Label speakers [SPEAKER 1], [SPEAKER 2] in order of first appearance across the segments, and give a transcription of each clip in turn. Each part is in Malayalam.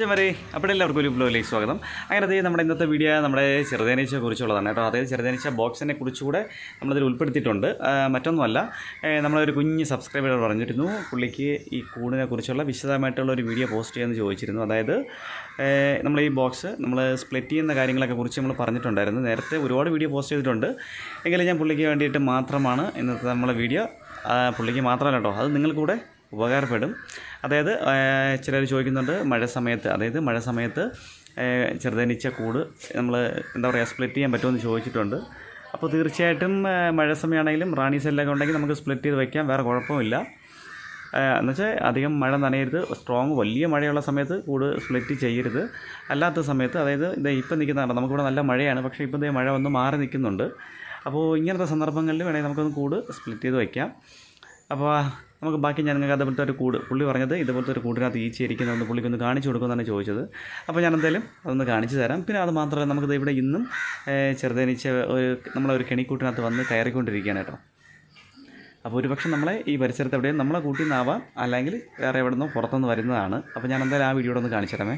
[SPEAKER 1] വരെ അപ്പോൾ എല്ലാവർക്കും ഒരു ബ്ലോയിലേക്ക് സ്വാഗതം. അങ്ങനെ അതേ നമ്മുടെ ഇന്നത്തെ വീഡിയോ നമ്മുടെ ചെറുതേനീച്ചയെ കുറിച്ചുള്ളതാണ് കേട്ടോ. അതായത് ചെറുതേനീച്ച ബോക്സിനെ കുറിച്ചുകൂടെ നമ്മളതിൽ ഉൾപ്പെടുത്തിയിട്ടുണ്ട്. മറ്റൊന്നുമല്ല നമ്മളൊരു കുഞ്ഞ് സബ്സ്ക്രൈബർ പറഞ്ഞിരുന്നു. പുള്ളിക്ക് ഈ കൂടിനെ കുറിച്ചുള്ള വിശദമായിട്ടുള്ള ഒരു വീഡിയോ പോസ്റ്റ് ചെയ്യാമെന്ന് ചോദിച്ചിരുന്നു. അതായത് നമ്മൾ ഈ ബോക്സ് നമ്മൾ സ്പ്ലിറ്റ് ചെയ്യുന്ന കാര്യങ്ങളൊക്കെ കുറിച്ച് നമ്മൾ പറഞ്ഞിട്ടുണ്ടായിരുന്നു. നേരത്തെ ഒരുപാട് വീഡിയോ പോസ്റ്റ് ചെയ്തിട്ടുണ്ട്. എങ്കിലും ഞാൻ പുള്ളിക്ക് വേണ്ടിയിട്ട് മാത്രമാണ് ഇന്നത്തെ നമ്മളെ വീഡിയോ. പുള്ളിക്ക് മാത്രമല്ല കേട്ടോ. അത് നിങ്ങൾക്കൂടെ ഉപകാരപ്പെടും. അതായത് ചിലർ ചോദിക്കുന്നുണ്ട് മഴ സമയത്ത് അതായത് മഴ സമയത്ത് ചെറുതനിച്ച കൂട് നമ്മൾ എന്താ പറയുക സ്പ്ലിറ്റ് ചെയ്യാൻ പറ്റുമെന്ന് ചോദിച്ചിട്ടുണ്ട്. അപ്പോൾ തീർച്ചയായിട്ടും മഴ സമയമാണെങ്കിലും റാണി സെല്ലൊക്കെ ഉണ്ടെങ്കിൽ നമുക്ക് സ്പ്ലിറ്റ് ചെയ്ത് വയ്ക്കാം വേറെ കുഴപ്പമില്ല. എന്നുവെച്ചാൽ അധികം മഴ നനയരുത്. സ്ട്രോങ് വലിയ മഴയുള്ള സമയത്ത് കൂട് സ്പ്ലിറ്റ് ചെയ്യരുത്. അല്ലാത്ത സമയത്ത് അതായത് ഇത് ഇപ്പം നിൽക്കുന്നതാണ് നമുക്കിവിടെ നല്ല മഴയാണ് പക്ഷേ ഇപ്പം മഴ ഒന്ന് മാറി നിൽക്കുന്നുണ്ട്. അപ്പോൾ ഇങ്ങനത്തെ സന്ദർഭങ്ങളിൽ വേണമെങ്കിൽ നമുക്കൊന്ന് കൂട് സ്പ്ലിറ്റ് ചെയ്ത് വയ്ക്കാം അപ്പോൾ നമുക്ക് ബാക്കി ഞാൻ നിങ്ങൾക്ക് അതുപോലത്തെ ഒരു കൂട് പുള്ളി പറഞ്ഞത് ഇതുപോലത്തെ ഒരു കൂടിനകത്ത് ഈച്ച ഇരിക്കുന്നതെന്ന് പുള്ളിക്കൊന്ന് കാണിച്ചു കൊടുക്കുമെന്നാണ് ചോദിച്ചത്. അപ്പോൾ ഞാൻ എന്തായാലും അതൊന്ന് കാണിച്ചു തരാം. പിന്നെ അത് മാത്രമല്ല നമുക്കിത് ഇവിടെ ഇന്നും ചെറുതേനീച്ച ഒരു നമ്മളൊരു കെണിക്കൂട്ടിനകത്ത് വന്ന് കയറിക്കൊണ്ടിരിക്കുകയാണ് കേട്ടോ. അപ്പോൾ ഒരുപക്ഷെ നമ്മളെ ഈ പരിസരത്ത് എവിടെയും നമ്മളെ കൂട്ടിൽ നിന്നാവാം. അല്ലെങ്കിൽ വേറെ എവിടെ നിന്നോ പുറത്തുനിന്ന് വരുന്നതാണ്. അപ്പോൾ ഞാൻ എന്തായാലും ആ വീഡിയോ ഒന്ന് കാണിച്ചു തരാമേ.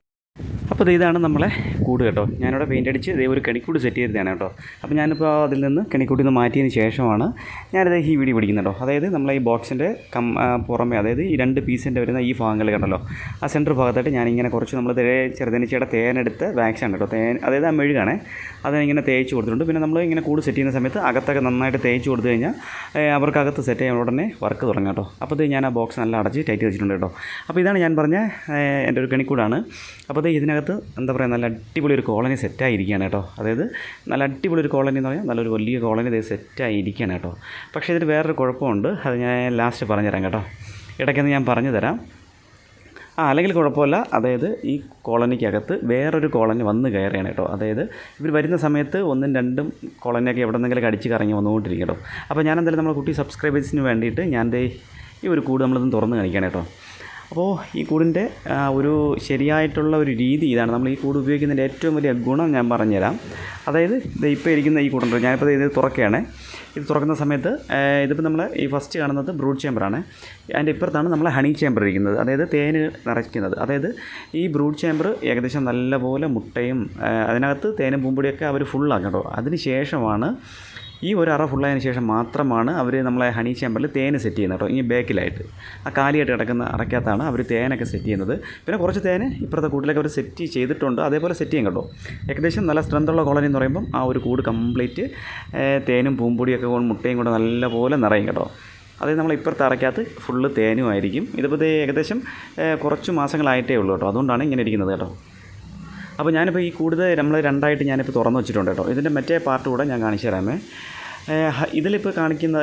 [SPEAKER 1] അപ്പോൾ ഇതാണ് നമ്മളെ കൂട് കേട്ടോ. ഞാനിവിടെ പെയിന്റ് അടിച്ച് ഇതേ ഒരു കെണിക്കൂട് സെറ്റ് ചെയ്തതാണ് കേട്ടോ. അപ്പോൾ ഞാനിപ്പോൾ അതിൽ നിന്ന് കെണിക്കൂട്ടിൽ നിന്ന് മാറ്റിയതിന് ശേഷമാണ് ഞാനിത് ഈ വീഡിയോ പിടിക്കുന്നത് കേട്ടോ. അതായത് നമ്മളെ ഈ ബോക്സിന്റെ കം പുറമേ അതായത് ഈ രണ്ട് പീസിന്റെ വരുന്ന ഈ ഭാഗങ്ങൾ കണ്ടല്ലോ. ആ സെന്റർ ഭാഗത്തായിട്ട് ഞാനിങ്ങനെ കുറച്ച് നമ്മൾ തേ ചെറുതനിച്ചയുടെ തേനെടുത്ത് വാക്സാണ് കേട്ടോ. തേൻ അതായത് ആ മെഴുകാണേ. അതിങ്ങനെ തേച്ച് കൊടുത്തിട്ടുണ്ട്. പിന്നെ നമ്മൾ ഇങ്ങനെ കൂട് സെറ്റ് ചെയ്യുന്ന സമയത്ത് അകത്തൊക്കെ നന്നായിട്ട് തേച്ച് കൊടുത്തു കഴിഞ്ഞാൽ അവർക്കകത്ത് സെറ്റ് ചെയ്യാൻ ഉടനെ വർക്ക് തുടങ്ങാം കേട്ടോ. അപ്പോൾ ഇത് ഞാൻ ആ ബോക്സ് നല്ല അടച്ച് ടൈറ്റ് വെച്ചിട്ടുണ്ട് കേട്ടോ. അപ്പോൾ ഇതാണ് ഞാൻ പറഞ്ഞ എന്റെ ഒരു കണിക്കൂടാണ്. അപ്പോൾ ഇത് ഇതിനകത്ത് എന്താ പറയുക നല്ല അടിപൊളി ഒരു കോളനി സെറ്റായിരിക്കുകയാണ് കേട്ടോ. അതായത് നല്ല അടിപൊളി ഒരു കോളനി എന്ന് പറഞ്ഞാൽ നല്ലൊരു വലിയ കോളനി ഇത് സെറ്റായിരിക്കുകയാണ് കേട്ടോ. പക്ഷേ ഇതിന് വേറൊരു കുഴപ്പമുണ്ട്. അത് ഞാൻ ലാസ്റ്റ് പറഞ്ഞുതരാം കേട്ടോ. ഇടയ്ക്കൊന്ന് ഞാൻ പറഞ്ഞു തരാം ആ അല്ലെങ്കിൽ കുഴപ്പമില്ല. അതായത് ഈ കോളനിക്കകത്ത് വേറൊരു കോളനി വന്ന് കയറുകയാണ് കേട്ടോ. അതായത് ഇവർ വരുന്ന സമയത്ത് ഒന്നും രണ്ടും കോളനിയൊക്കെ എവിടെ നിന്നെങ്കിലും അടിച്ച് കറങ്ങി വന്നുകൊണ്ടിരിക്കും കേട്ടോ. അപ്പോൾ ഞാൻ എന്തായാലും നമ്മുടെ കുട്ടി സബ്സ്ക്രൈബേഴ്സിന് വേണ്ടിയിട്ട് ഞാൻ ഈ ഒരു കൂട് നമ്മളിതൊന്ന് തുറന്ന് കാണിക്കുകയാണ് കേട്ടോ. അപ്പോൾ ഈ കൂടിന്റെ ഒരു ശരിയായിട്ടുള്ള ഒരു രീതി ഇതാണ്. നമ്മൾ ഈ കൂട് ഉപയോഗിക്കുന്നതിന്റെ ഏറ്റവും വലിയ ഗുണം ഞാൻ പറഞ്ഞുതരാം. അതായത് ഇത് ഇപ്പോൾ ഇരിക്കുന്ന ഈ കൂടുണ്ട്. ഞാനിപ്പോൾ ഇത് തുറക്കുകയാണ്. ഇത് തുറക്കുന്ന സമയത്ത് ഇതിപ്പോൾ നമ്മൾ ഈ ഫസ്റ്റ് കാണുന്നത് ബ്രൂഡ് ചേമ്പറാണ്. അതിന്റെ ഇപ്പുറത്താണ് നമ്മൾ ഹണി ചേമ്പർ ഇരിക്കുന്നത്. അതായത് തേൻ നിറയ്ക്കുന്നത്. അതായത് ഈ ബ്രൂഡ് ചേമ്പർ ഏകദേശം നല്ലപോലെ മുട്ടയും അതിനകത്ത് തേനും പൂമ്പൊടിയൊക്കെ അവർ ഫുള്ളാക്കും കേട്ടോ അതിന് ശേഷമാണ് ഈ ഒരു അറ ഫുള്ളായതിനു ശേഷം മാത്രമാണ് അവർ നമ്മളെ ഹണി ചേമ്പറിൽ തേൻ സെറ്റ് ചെയ്യുന്നത് കേട്ടോ ഈ ബാക്കിലായിട്ട് ആ കാലിയായിട്ട് കിടക്കുന്ന അറക്കകത്താണ് അവർ തേനൊക്കെ സെറ്റ് ചെയ്യുന്നത്. പിന്നെ കുറച്ച് തേൻ ഇപ്പുറത്തെ കൂട്ടിലൊക്കെ അവർ സെറ്റ് ചെയ്തിട്ടുണ്ട്. അതേപോലെ സെറ്റ് ചെയ്യും കേട്ടോ. ഏകദേശം നല്ല സ്ട്രെങ്ത്തുള്ള കോളനി എന്ന് പറയുമ്പം ആ ഒരു കൂട് കംപ്ലീറ്റ് തേനും പൂമ്പൊടിയൊക്കെ കൊണ്ട് മുട്ടയും കൂടെ നല്ലപോലെ നിറയും കേട്ടോ. അതായത് നമ്മൾ ഇപ്പുറത്തെ അറക്കകത്ത് ഫുള്ള് തേനും ആയിരിക്കും. ഇതിപ്പോൾ ഏകദേശം കുറച്ച് മാസങ്ങളായിട്ടേ ഉള്ളൂ കേട്ടോ. അതുകൊണ്ടാണ് ഇങ്ങനെ ഇരിക്കുന്നത് കേട്ടോ. അപ്പോൾ ഞാനിപ്പോൾ ഈ കൂടുതൽ നമ്മൾ രണ്ടായിട്ട് ഞാനിപ്പോൾ തുറന്ന് വെച്ചിട്ടുണ്ട് കേട്ടോ. ഇതിന്റെ മറ്റേ പാർട്ട് കൂടെ ഞാൻ കാണിച്ചു തരാമേ. ഇതിലിപ്പോൾ കാണിക്കുന്ന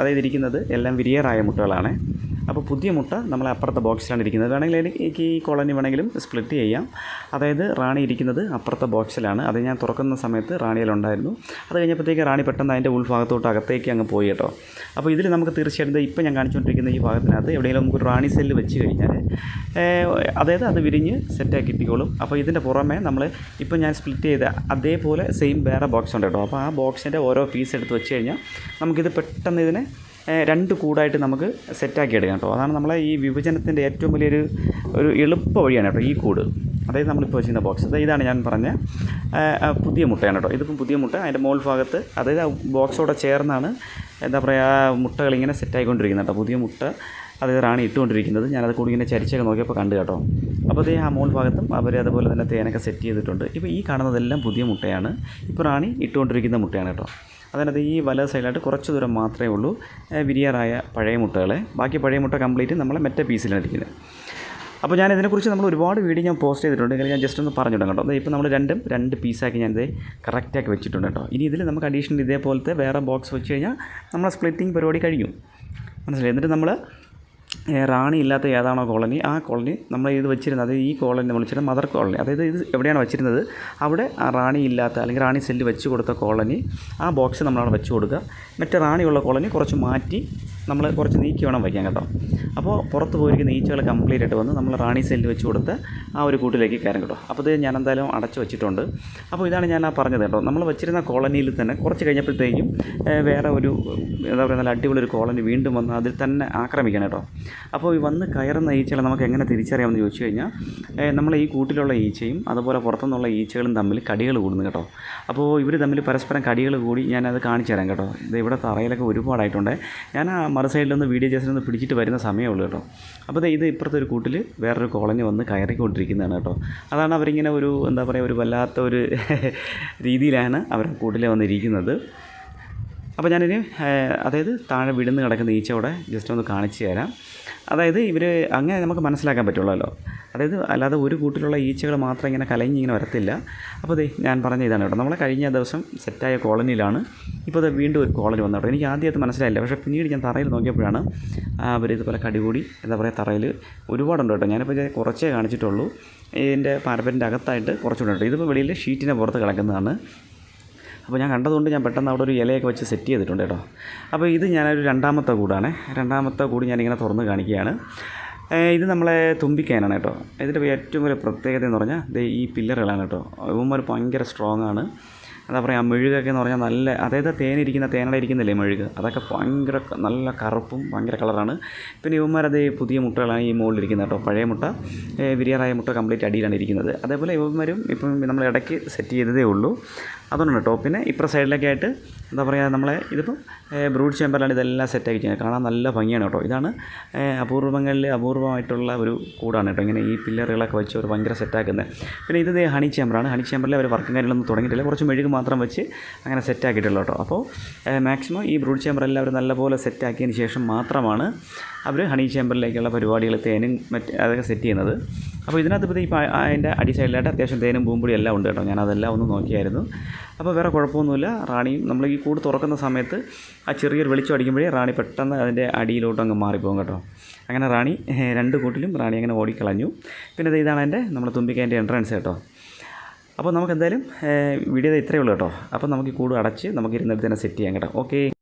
[SPEAKER 1] അതായത് ഇരിക്കുന്നത് എല്ലാം വിരിയറായ മുട്ടകളാണ്. അപ്പോൾ പുതിയ മുട്ട നമ്മൾ അപ്പുറത്തെ ബോക്സിലാണ് ഇരിക്കുന്നത്. വേണമെങ്കിൽ എനിക്ക് ഈ കോളനി വേണമെങ്കിലും സ്പ്ലിറ്റ് ചെയ്യാം. അതായത് റാണി ഇരിക്കുന്നത് അപ്പുറത്തെ ബോക്സിലാണ്. അത് ഞാൻ തുറക്കുന്ന സമയത്ത് റാണിയിലുണ്ടായിരുന്നു അത് കഴിഞ്ഞപ്പോഴത്തേക്ക് റാണി പെട്ടെന്ന് അതിന്റെ ഉൾഭാഗത്തോട്ട് അകത്തേക്ക് അങ്ങ് പോയി കേട്ടോ. അപ്പോൾ ഇതിൽ നമുക്ക് തീർച്ചയായിട്ടും ഇപ്പം ഞാൻ കാണിച്ചുകൊണ്ടിരിക്കുന്ന ഈ ഭാഗത്തിനകത്ത് എവിടെയെങ്കിലും നമുക്ക് റാണി സെല്ല് വെച്ച് കഴിഞ്ഞാൽ അതായത് അത് വിരിഞ്ഞ് സെറ്റാക്കി കിട്ടിക്കോളും. അപ്പോൾ ഇതിന്റെ പുറമെ നമ്മൾ ഇപ്പം ഞാൻ സ്പ്ലിറ്റ് ചെയ്ത അതേപോലെ സെയിം വേറെ ബോക്സ് ഉണ്ട് കേട്ടോ. അപ്പോൾ ആ ബോക്സിന്റെ ഓരോ പീസ് എടുത്ത് വെച്ച് കഴിഞ്ഞാൽ നമുക്കിത് പെട്ടെന്ന് ഇതിനെ രണ്ട് കൂടായിട്ട് നമുക്ക് സെറ്റാക്കി എടുക്കാം കേട്ടോ. അതാണ് നമ്മളെ ഈ വിഭജനത്തിന്റെ ഏറ്റവും വലിയൊരു ഒരു എളുപ്പ വഴിയാണ് കേട്ടോ ഈ കൂട്. അതായത് നമ്മളിപ്പോൾ വെച്ചിരുന്ന ബോക്സ് അതായത് ഇതാണ് ഞാൻ പറഞ്ഞ പുതിയ മുട്ടയാണ് കേട്ടോ. ഇതിപ്പം പുതിയ മുട്ട അതിന്റെ മോൾ ഭാഗത്ത് അതായത് ആ ബോക്സോടെ ചേർന്നാണ് എന്താ പറയുക മുട്ടകൾ ഇങ്ങനെ സെറ്റായിക്കൊണ്ടിരിക്കുന്നത് കേട്ടോ. പുതിയ മുട്ട അതായത് റാണി ഇട്ടുകൊണ്ടിരിക്കുന്നത്. ഞാനത് കൂടി ഇങ്ങനെ ചരിച്ചൊക്കെ നോക്കിയപ്പോൾ കണ്ടു കേട്ടോ. അപ്പോൾ അതേ ആ മോൾ ഭാഗത്തും അവർ അതുപോലെ തന്നെ തേനൊക്കെ സെറ്റ് ചെയ്തിട്ടുണ്ട്. ഇപ്പോൾ ഈ കാണുന്നതെല്ലാം പുതിയ മുട്ടയാണ്. ഇപ്പോൾ റാണി ഇട്ടുകൊണ്ടിരിക്കുന്ന മുട്ടയാണ് കേട്ടോ. അതിനകത്ത് ഈ വല സൈഡിലായിട്ട് കുറച്ച് ദൂരം മാത്രമേ ഉള്ളൂ. വിരിയാറായ പഴയ മുട്ടകളെ. ബാക്കി പഴയ മുട്ട കംപ്ലീറ്റ് നമ്മളെ മെറ്റ പീസിലാണ് ഇരിക്കുന്നത്. അപ്പോൾ ഞാൻ ഇതിനെക്കുറിച്ച് നമ്മൾ ഒരുപാട് വീഡിയോ ഞാൻ പോസ്റ്റ് ചെയ്തിട്ടുണ്ട്. എങ്കിലും ഞാൻ ജസ്റ്റ് ഒന്ന് പറഞ്ഞിട്ടുണ്ട് കേട്ടോ ഇപ്പോൾ നമ്മൾ രണ്ടും രണ്ട് പീസാക്കി ഞാനിത് കറക്റ്റാക്കി വെച്ചിട്ടുണ്ട് കേട്ടോ. ഇനി ഇതിൽ നമുക്ക് അഡീഷണൽ ഇതേപോലത്തെ വേറെ ബോക്സ് വെച്ച് കഴിഞ്ഞാൽ നമ്മളെ സ്പ്ലിറ്റിംഗ് പരിപാടി കഴിഞ്ഞു. മനസ്സിലായി? എന്നിട്ട് നമ്മൾ റാണി ഇല്ലാത്ത ഏതാണോ കോളനി ആ കോളനി നമ്മൾ ഇത് വെച്ചിരുന്നത് ഈ കോളനി നമ്മൾ വെച്ചിരുന്ന മദർ കോളനി. അതായത് ഇത് എവിടെയാണ് വെച്ചിരുന്നത്? അവിടെ ആ റാണി ഇല്ലാത്ത അല്ലെങ്കിൽ റാണി സെല്ല് വെച്ച് കൊടുത്ത കോളനി ആ ബോക്സ് നമ്മളവിടെ വെച്ച് കൊടുക്കുക. മറ്റേ റാണിയുള്ള കോളനി കുറച്ച് മാറ്റി നമ്മൾ കുറച്ച് നീക്കി വേണം വയ്ക്കാൻ കേട്ടോ. അപ്പോൾ പുറത്ത് പോയിരിക്കുന്ന ഈച്ചകൾ കംപ്ലീറ്റ് ആയിട്ട് വന്ന് നമ്മൾ റാണി സെല്ലിൽ വെച്ച് കൊടുത്ത് ആ ഒരു കൂട്ടിലേക്ക് കയറും കേട്ടോ. അപ്പോൾ ഇത് ഞാൻ എന്തായാലും അടച്ചു വെച്ചിട്ടുണ്ട്. അപ്പോൾ ഇതാണ് ഞാൻ ആ പറഞ്ഞത് കേട്ടോ. നമ്മൾ വെച്ചിരുന്ന കോളനിയിൽ തന്നെ കുറച്ച് കഴിഞ്ഞപ്പോഴത്തേക്കും വേറെ ഒരു എന്താ പറയുക നല്ല അടിപൊളി ഒരു കോളനി വീണ്ടും വന്ന് അതിൽ തന്നെ ആക്രമിക്കണം കേട്ടോ. അപ്പോൾ ഈ വന്ന് കയറുന്ന ഈച്ചകളെ നമുക്ക് എങ്ങനെ തിരിച്ചറിയാമെന്ന് ചോദിച്ചു കഴിഞ്ഞാൽ നമ്മൾ ഈ കൂട്ടിലുള്ള ഈച്ചയും അതുപോലെ പുറത്തുനിന്നുള്ള ഈച്ചകളും തമ്മിൽ കടികൾ കൂടുന്നു കേട്ടോ. അപ്പോൾ ഇവർ തമ്മിൽ പരസ്പരം കടികൾ കൂടി ഞാനത് കാണിച്ചു തരാം കേട്ടോ. ഇത് ഇവിടെ തറയിലൊക്കെ ഒരുപാടായിട്ടുണ്ട്. ഞാൻ ആ മറു നിന്ന് വീഡിയോ ജേസിനൊന്ന് പിടിച്ചിട്ട് വരുന്ന സമയമേ ഉള്ളൂ കേട്ടോ. അപ്പോൾ ഇത് ഇപ്പുറത്തെ ഒരു കൂട്ടിൽ വേറൊരു കോളനി വന്ന് കയറിക്കൊണ്ടിരിക്കുന്നതാണ് കേട്ടോ. അതാണ് അവരിങ്ങനെ ഒരു എന്താ പറയുക ഒരു വല്ലാത്ത ഒരു രീതിയിലാണ് അവർ കൂട്ടിൽ വന്നിരിക്കുന്നത്. അപ്പോൾ ഞാനിനി അതായത് താഴെ വിടുന്ന് കിടക്കുന്ന ഈച്ചയോടെ ജസ്റ്റ് ഒന്ന് കാണിച്ചു തരാം. അതായത് ഇവർ അങ്ങനെ നമുക്ക് മനസ്സിലാക്കാൻ പറ്റുള്ളല്ലോ അതായത് അല്ലാതെ ഒരു കൂട്ടിലുള്ള ഈച്ചകൾ മാത്രം ഇങ്ങനെ കലങ്ങിങ്ങനെ വരത്തില്ല. അപ്പോൾ ദേ ഞാൻ പറഞ്ഞ ഇതാണ് കേട്ടോ. നമ്മളെ കഴിഞ്ഞ ദിവസം സെറ്റായ കോളനിയിലാണ്. ഇപ്പോൾ ഇത് വീണ്ടും ഒരു കോളനി വന്നു കേട്ടോ. എനിക്ക് ആദ്യമായിട്ട് മനസ്സിലായില്ല. പക്ഷേ പിന്നീട് ഞാൻ തറയിൽ നോക്കിയപ്പോഴാണ് അവർ ഇതുപോലെ കടികൂടി എന്താ പറയുക തറയിൽ ഒരുപാടുണ്ട് കേട്ടോ. ഞാനിപ്പോൾ കുറച്ചേ കാണിച്ചിട്ടുള്ളൂ. ഇതിന്റെ പാരപ്പറ്റിന്റെ അകത്തായിട്ട് കുറച്ചുകൂടെ ഉണ്ട് ഇതിപ്പോൾ വെളിയിൽ ഷീറ്റിന്റെ പുറത്ത് കിടക്കുന്നതാണ്. അപ്പോൾ ഞാൻ കണ്ടതുകൊണ്ട് ഞാൻ പെട്ടെന്ന് അവിടെ ഒരു ഇലയൊക്കെ വെച്ച് സെറ്റ് ചെയ്തിട്ടുണ്ട് കേട്ടോ. അപ്പോൾ ഇത് ഞാനൊരു രണ്ടാമത്തെ കൂടാണ്. രണ്ടാമത്തെ കൂട് ഞാനിങ്ങനെ തുറന്ന് കാണിക്കുകയാണ്. ഇത് നമ്മളെ തുമ്പിക്കാനാണ് കേട്ടോ. ഇതിന്റെ ഏറ്റവും വലിയ പ്രത്യേകത എന്ന് പറഞ്ഞാൽ ദേ ഈ പില്ലറുകളാണ് കേട്ടോ. ഇവന്മാർ ഭയങ്കര സ്ട്രോങ് ആണ്. എന്താ പറയുക മെഴുകൊക്കെ എന്ന് പറഞ്ഞാൽ നല്ല അതായത് തേനിരിക്കുന്ന തേനട ഇരിക്കുന്നില്ലേ മെഴുക്? അതൊക്കെ ഭയങ്കര നല്ല കറുപ്പും ഭയങ്കര കളറാണ്. പിന്നെ ഇവന്മാരത് പുതിയ മുട്ടകളാണ് ഈ മുകളിലിരിക്കുന്നത് കേട്ടോ പഴയ മുട്ട. വിരിയാറായ മുട്ട കംപ്ലീറ്റ് അടിയിലാണ് ഇരിക്കുന്നത്. അതേപോലെ ഇവന്മാരും ഇപ്പം നമ്മൾ ഇടയ്ക്ക് സെറ്റ് ചെയ്തതേ ഉള്ളൂ. അതുകൊണ്ടാണ് കേട്ടോ പിന്നെ ഇപ്പുറ സൈഡിലൊക്കെ ആയിട്ട് എന്താ പറയുക നമ്മളെ ഇതിപ്പം ബ്രൂഡ് ചേമ്പറിലാണ് ഇതെല്ലാം സെറ്റാക്കി ചെയ്യുന്നത് കാണാൻ നല്ല ഭംഗിയാണ് കേട്ടോ. ഇതാണ് അപൂർവങ്ങളിൽ അപൂർവമായിട്ടുള്ള ഒരു കൂടാണ് കേട്ടോ. ഇങ്ങനെ ഈ പില്ലറുകളൊക്കെ വെച്ച് ഒരു ഭയങ്കര സെറ്റാക്കുന്നത്. പിന്നെ ഇത് ഹണി ചേമ്പറാണ്. ഹണി ചേമ്പറിൽ അവർ വർക്കും കാര്യങ്ങളൊന്നും തുടങ്ങിയിട്ടില്ല. കുറച്ച് മെഴുക് മാത്രം വെച്ച് അങ്ങനെ സെറ്റാക്കിയിട്ടുള്ളൂ കേട്ടോ. അപ്പോൾ മാക്സിമം ഈ ബ്രൂഡ് ചേമ്പർ എല്ലാവരും നല്ലപോലെ സെറ്റാക്കിയതിന് ശേഷം മാത്രമാണ് അവർ ഹണി ചേമ്പറിലേക്കുള്ള പരിപാടികൾ തേനും മറ്റ് അതൊക്കെ സെറ്റ് ചെയ്യുന്നത്. അപ്പോൾ ഇതിനകത്ത് ഇപ്പോൾ ഇപ്പോൾ അതിന്റെ അടി സൈഡിലായിട്ട് അത്യാവശ്യം തേനും പൂമ്പൊടി എല്ലാം ഉണ്ട് കേട്ടോ. ഞാൻ അതെല്ലാം ഒന്ന് നോക്കിയായിരുന്നു. അപ്പോൾ വേറെ കുഴപ്പമൊന്നുമില്ല. റാണിയും നമ്മൾ ഈ കൂട് തുറക്കുന്ന സമയത്ത് ആ ചെറിയൊരു വെളിച്ചം അടിക്കുമ്പോഴേ റാണി പെട്ടെന്ന് അതിന്റെ അടിയിലോട്ട് അങ്ങ് മാറിപ്പോകും കേട്ടോ. അങ്ങനെ റാണി രണ്ട് കൂട്ടിലും റാണി അങ്ങനെ ഓടിക്കളഞ്ഞു. പിന്നെ ഇതാണ് എന്റെ നമ്മുടെ തുമ്പിക്കേന്റെ എൻട്രൻസ് കേട്ടോ. അപ്പോൾ നമുക്ക് എന്തായാലും വീഡിയോ ഇത്രയേ ഉള്ളൂ കേട്ടോ. അപ്പോൾ നമുക്ക് ഈ കൂട് അടച്ച് നമുക്ക് ഇരുന്നിടത്ത് തന്നെ സെറ്റ് ചെയ്യാം കേട്ടോ. ഓക്കെ.